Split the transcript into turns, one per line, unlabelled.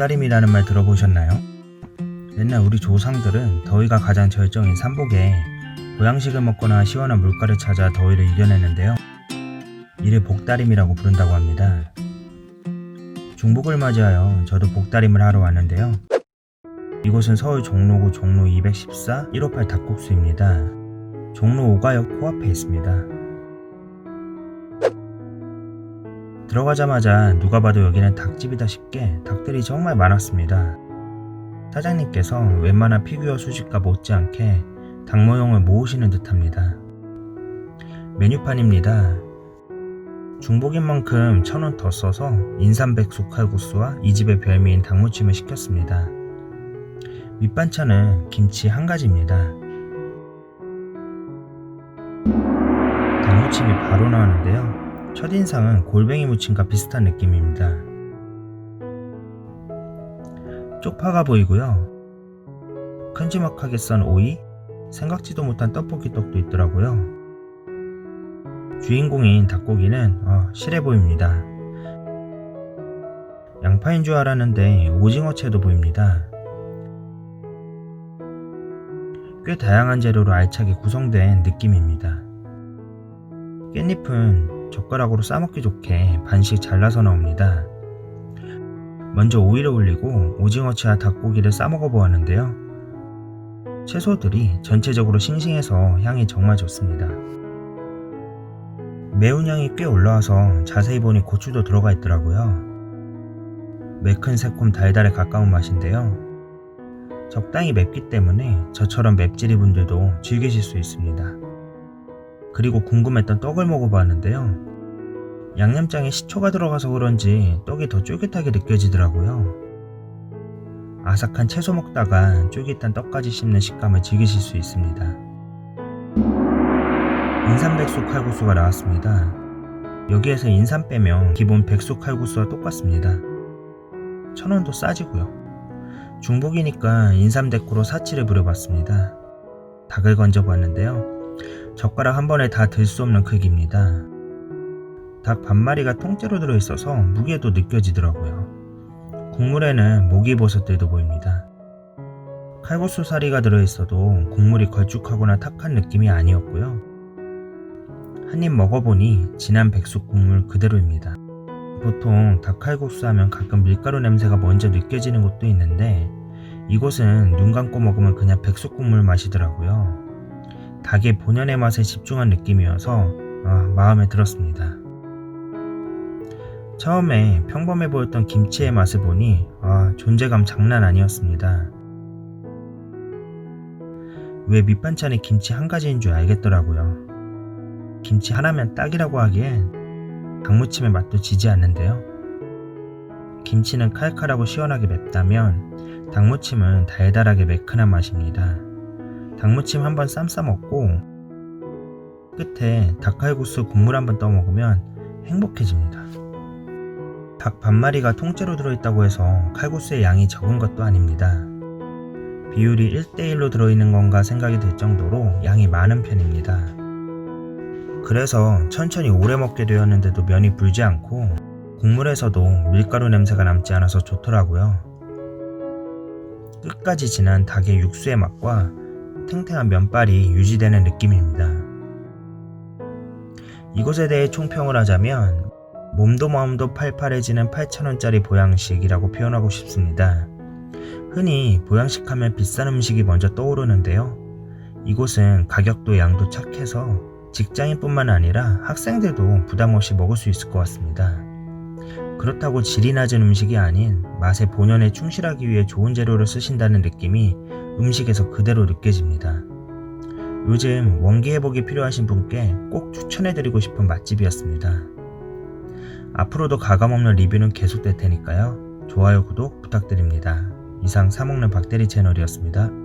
복다림이라는 말 들어보셨나요? 옛날 우리 조상들은 더위가 가장 절정인 삼복에 보양식을 먹거나 시원한 물가를 찾아 더위를 이겨냈는데요. 이를 복다림이라고 부른다고 합니다. 중복을 맞이하여 저도 복다림을 하러 왔는데요. 이곳은 서울 종로구 종로 214 158 닭국수입니다. 종로 오가역 코앞에 있습니다. 들어가자마자 누가 봐도 여기는 닭집이다 싶게 닭들이 정말 많았습니다. 사장님께서 웬만한 피규어 수집과 못지않게 닭 모형을 모으시는 듯합니다. 메뉴판입니다. 중복인 만큼 천 원 더 써서 인삼백숙 칼국수와 이 집의 별미인 닭무침을 시켰습니다. 밑반찬은 김치 한 가지입니다. 닭무침이 바로 나왔는데요. 첫인상은 골뱅이 무침과 비슷한 느낌입니다. 쪽파가 보이고요. 큼지막하게 썬 오이, 생각지도 못한 떡볶이 떡도 있더라고요. 주인공인 닭고기는 어, 실해 보입니다. 양파인 줄 알았는데 오징어채도 보입니다. 꽤 다양한 재료로 알차게 구성된 느낌입니다. 깻잎은 젓가락으로 싸먹기 좋게 반씩 잘라서 나옵니다. 먼저 오이를 올리고 오징어채와 닭고기를 싸먹어 보았는데요. 채소들이 전체적으로 싱싱해서 향이 정말 좋습니다. 매운 향이 꽤 올라와서 자세히 보니 고추도 들어가 있더라고요. 매큰 새콤 달달에 가까운 맛인데요. 적당히 맵기 때문에 저처럼 맵찔이 분들도 즐기실 수 있습니다. 그리고 궁금했던 떡을 먹어봤는데요. 양념장에 식초가 들어가서 그런지 떡이 더 쫄깃하게 느껴지더라고요. 아삭한 채소 먹다가 쫄깃한 떡까지 씹는 식감을 즐기실 수 있습니다. 인삼백숙 칼국수가 나왔습니다. 여기에서 인삼 빼면 기본 백숙 칼국수와 똑같습니다. 천 원도 싸지고요. 중복이니까 인삼 데코로 사치를 부려봤습니다. 닭을 건져봤는데요. 젓가락 한 번에 다 들 수 없는 크기입니다. 닭 반마리가 통째로 들어있어서 무게도 느껴지더라고요. 국물에는 목이버섯들도 보입니다. 칼국수 사리가 들어있어도 국물이 걸쭉하거나 탁한 느낌이 아니었고요. 한 입 먹어보니 진한 백숙 국물 그대로입니다. 보통 닭칼국수 하면 가끔 밀가루 냄새가 먼저 느껴지는 곳도 있는데 이곳은 눈 감고 먹으면 그냥 백숙 국물 맛이더라고요. 닭의 본연의 맛에 집중한 느낌이어서 아, 마음에 들었습니다. 처음에 평범해 보였던 김치의 맛을 보니 아, 존재감 장난 아니었습니다. 왜 밑반찬에 김치 한 가지인 줄 알겠더라고요. 김치 하나면 딱이라고 하기엔 닭무침의 맛도 지지 않는데요. 김치는 칼칼하고 시원하게 맵다면 닭무침은 달달하게 매끈한 맛입니다. 닭무침 한번 쌈 싸 먹고 끝에 닭칼국수 국물 한번 떠 먹으면 행복해집니다. 닭 반마리가 통째로 들어있다고 해서 칼국수의 양이 적은 것도 아닙니다. 비율이 1대1로 들어있는 건가 생각이 들 정도로 양이 많은 편입니다. 그래서 천천히 오래 먹게 되었는데도 면이 불지 않고 국물에서도 밀가루 냄새가 남지 않아서 좋더라고요. 끝까지 진한 닭의 육수의 맛과 탱탱한 면발이 유지되는 느낌입니다. 이곳에 대해 총평을 하자면 몸도 마음도 팔팔해지는 8,000원짜리 보양식이라고 표현하고 싶습니다. 흔히 보양식 하면 비싼 음식이 먼저 떠오르는데요. 이곳은 가격도 양도 착해서 직장인뿐만 아니라 학생들도 부담 없이 먹을 수 있을 것 같습니다. 그렇다고 질이 낮은 음식이 아닌 맛의 본연에 충실하기 위해 좋은 재료를 쓰신다는 느낌이 음식에서 그대로 느껴집니다. 요즘 원기 회복이 필요하신 분께 꼭 추천해드리고 싶은 맛집이었습니다. 앞으로도 가감없는 리뷰는 계속될 테니까요. 좋아요, 구독 부탁드립니다. 이상 사먹는 박대리 채널이었습니다.